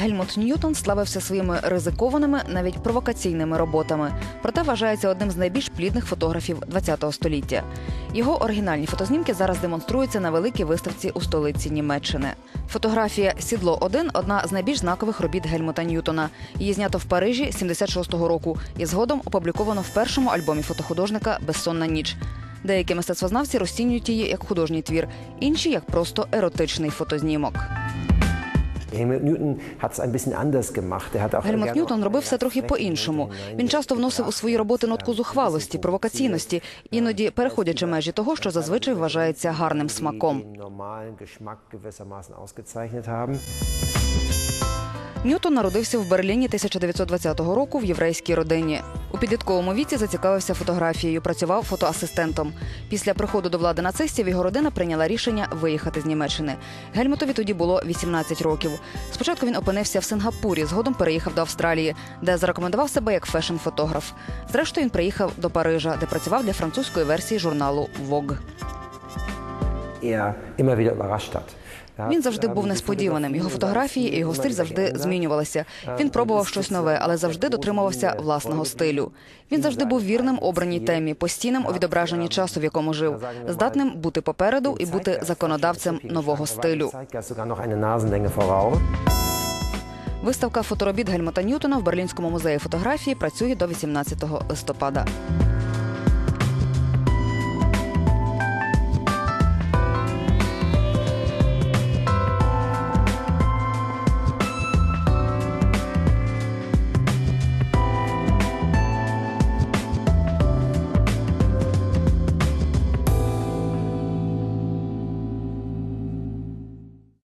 Гельмут Ньютон славився своїми ризикованими, навіть провокаційними роботами. Проте вважається одним з найбільш плідних фотографів ХХ століття. Його оригінальні фотознімки зараз демонструються на великій виставці у столиці Німеччини. Фотографія Сідло 1 одна з найбільш знакових робіт Гельмута Ньютона. Її знято в Парижі 76-го року і згодом опубліковано в першому альбомі фотохудожника Безсонна ніч. Деякі мистецтвознавці розцінюють її як художній твір, інші як просто еротичний фотознімок. Гельмут Ньютон auch робив все трохи по-іншому. Він часто вносив у свої роботи нотку зухвалості, провокаційності, іноді переходячи межі того, що зазвичай вважається гарним смаком. Ньютон народився в Берліні 1920 року в єврейській родині. У підлітковому віці зацікавився фотографією, працював фотоасистентом. Після приходу до влади нацистів його родина прийняла рішення виїхати з Німеччини. Гельмутові тоді було 18 років. Спочатку він опинився в Сингапурі, згодом переїхав до Австралії, де зарекомендував себе як фешн-фотограф. Зрештою, він приїхав до Парижа, де працював для французької версії журналу Vogue. Він завжди ähm, був несподіваним. Його фотографії і його стиль завжди змінювалися. Він пробував щось нове, але завжди дотримувався власного стилю. Він завжди був вірним обраній темі, постійним у відображенні часу, в якому жив, здатним бути попереду і бути законодавцем нового стилю. Виставка фоторобіт Гельмута Ньютона в Берлінському музеї фотографії працює до 18 листопада.